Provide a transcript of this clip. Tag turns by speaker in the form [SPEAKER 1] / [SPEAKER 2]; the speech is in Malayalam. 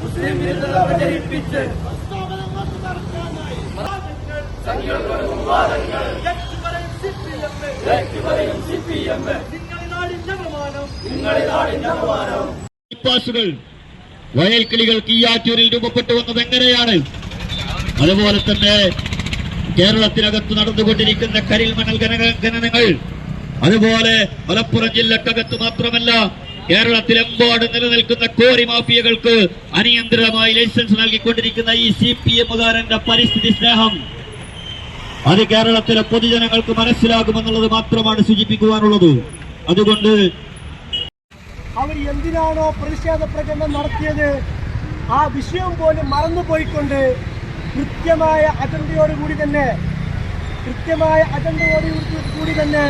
[SPEAKER 1] മുസ്ലിം വിരുദ്ധത പ്രചരിപ്പിച്ച്
[SPEAKER 2] വയൽക്കിളികൾ കീയാറ്റൂരിൽ രൂപപ്പെട്ടു വന്നത് എങ്ങനെയാണ്? അതുപോലെ തന്നെ കേരളത്തിനകത്ത് നടന്നുകൊണ്ടിരിക്കുന്ന കരിൽ മണൽ ഖനന- ഖനനങ്ങൾ അതുപോലെ മലപ്പുറം ജില്ലക്കകത്ത് മാത്രമല്ല കേരളത്തിലെമ്പാട് നിലനിൽക്കുന്ന കോറി മാഫിയകൾക്ക് അനിയന്ത്രിതമായി ലൈസൻസ് നൽകിക്കൊണ്ടിരിക്കുന്ന ഈ സി പി എമ്മുകാരന്റെ പരിസ്ഥിതി സ്നേഹം അത് കേരളത്തിലെ പൊതുജനങ്ങൾക്ക് മനസ്സിലാകുമെന്നുള്ളത് മാത്രമാണ് സൂചിപ്പിക്കുവാനുള്ളത്. അതുകൊണ്ട്
[SPEAKER 3] അവർ എന്തിനാണോ പ്രതിഷേധ പ്രകടനം നടത്തിയത്? ആ വിഷയം പോലും മറന്നുപോയിക്കൊണ്ട് കൃത്യമായ അജണ്ടയോടുകൂടി തന്നെ കൃത്യമായ അജണ്ടയോടുകൂടി തന്നെ